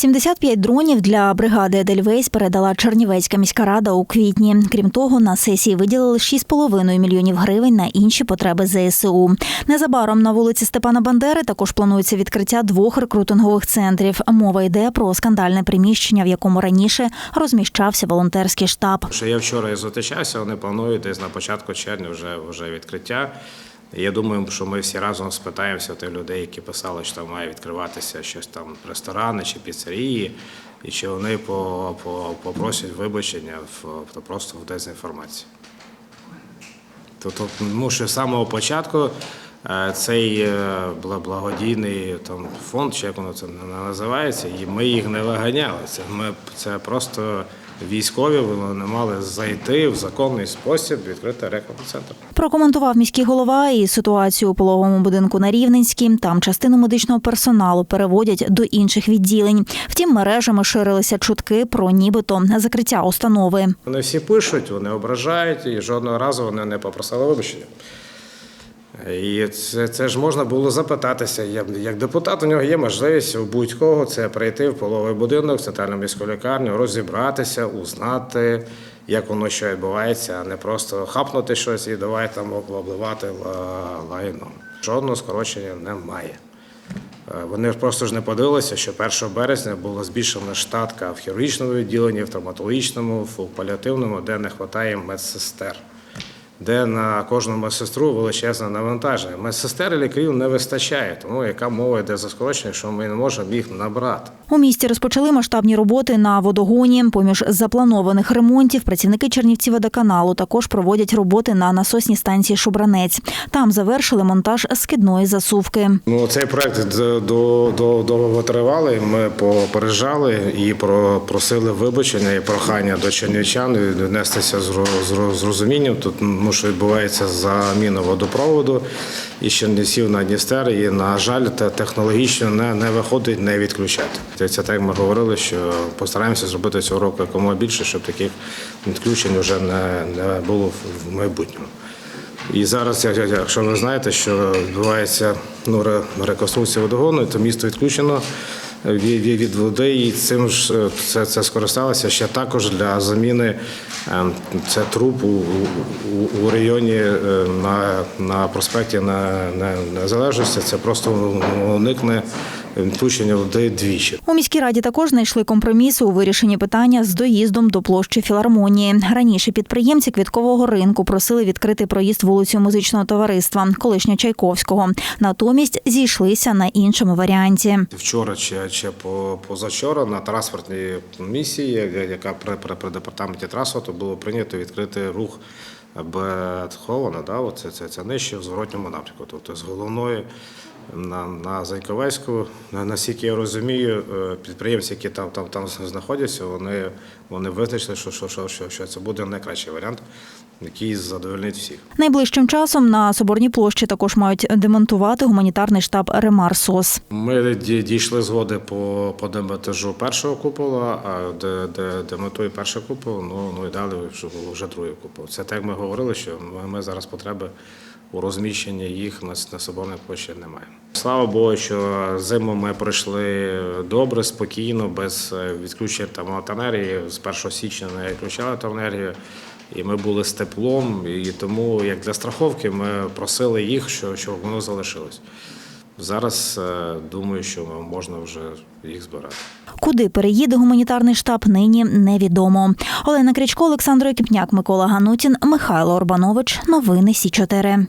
75 дронів для бригади Едельвейс передала Чернівецька міська рада у квітні. Крім того, на сесії виділили 6,5 мільйонів гривень на інші потреби ЗСУ. Незабаром на вулиці Степана Бандери також планується відкриття двох рекрутингових центрів. Мова йде про скандальне приміщення, в якому раніше розміщався волонтерський штаб. Що я вчора і зустрічався, вони планують десь на початку червня вже, вже відкриття. Я думаю, що ми всі разом спитаємося тих людей, які писали, що там має відкриватися щось там ресторани чи піцерії, і чи вони по, по, попросять вибачення в, просто в дезінформації. Тобто, ну, що з самого початку е, цей е, благодійний там, фонд, чи як воно це називається, і ми їх не виганяли. Це, ми, це просто військові вони мали зайти в законний спосіб відкрити рекламний центр. Прокоментував міський голова і ситуацію у пологовому будинку на Рівненській. Там частину медичного персоналу переводять до інших відділень. Втім, мережами ширилися чутки про нібито закриття установи. Вони всі пишуть, вони ображають, і жодного разу вони не попросили вибачення. І це, це ж можна було запитатися. Я- Як депутат у нього є можливість у будь-кого це прийти в половий будинок, в центральну міську лікарню, розібратися, узнати, як воно що відбувається, а не просто хапнути щось і давай там обливати лайном. Жодного скорочення немає. Е, Вони просто ж не подивилися, що 1 березня була збільшена штатка в хірургічному відділенні, в травматологічному, в паліативному, де не вистачає медсестер, де на кожну медсестру величезне навантаження. Медсестер і лікарів не вистачає, тому яка мова йде за скорочення, що ми не можемо їх набрати. У місті розпочали масштабні роботи на водогоні. Поміж запланованих ремонтів працівники Чернівці водоканалу також проводять роботи на насосній станції Шубранець. Там завершили монтаж скидної засувки. Ну, цей проект до, до, до, довго тривалий. Ми попереджали і просили вибачення і прохання до чернівчан віднестися з розумінням. Тут ну, що відбувається заміна водопроводу і з Чернівців на Дністер. І, на жаль, те- технологічно не, не виходить не відключати. Це, так ми говорили, що постараємося зробити цього року якомога більше, щоб таких відключень вже не, не було в- майбутньому. І зараз, як- як- якщо ви знаєте, що відбувається ну, реконструкція водогону, то місто відключено від, води, і цим ж е, це, це скористалося ще також для заміни ем, це труб у, у, у районі е, на, на проспекті на, на Незалежності. Це просто уникне відключення води двічі. У міській раді також знайшли компроміси у вирішенні питання з доїздом до площі філармонії. Раніше підприємці квіткового ринку просили відкрити проїзд вулицею музичного товариства, колишнього Чайковського. Натомість зійшлися на іншому варіанті. Вчора чи, чи позавчора на транспортній місії, яка при, при, при департаменті транспорту було прийнято відкрити рух Бетховена, да, оце, це, це нижче в зворотньому напрямку. Тобто з головної на, на Зайковецьку, на- наскільки я розумію, е, підприємці, які там, там, там знаходяться, вони, вони визначили, що, що, що, що, що це буде найкращий варіант, який задовольнить всіх. Найближчим часом на Соборній площі також мають демонтувати гуманітарний штаб Ремар СОС. Ми ді- дійшли згоди по, по демонтажу першого купола, а де, де демонтує перший купол, ну, ну і далі вже, вже другий купол. Це так ми говорили, що ми, ми зараз потреби у розміщенні їх на, на Соборній площі немає. Слава Богу, що зиму ми пройшли добре, спокійно, без е, відключень електроенергії. З 1 січня не відключали електроенергію. І ми були з теплом, і тому, як для страховки, ми просили їх, що, щоб воно залишилось. Зараз е, думаю, що можна вже їх збирати. Куди переїде гуманітарний штаб, нині невідомо. Олена Крячко, Олександр Кіпняк, Микола Ганутін, Михайло Орбанович. Новини Сі 4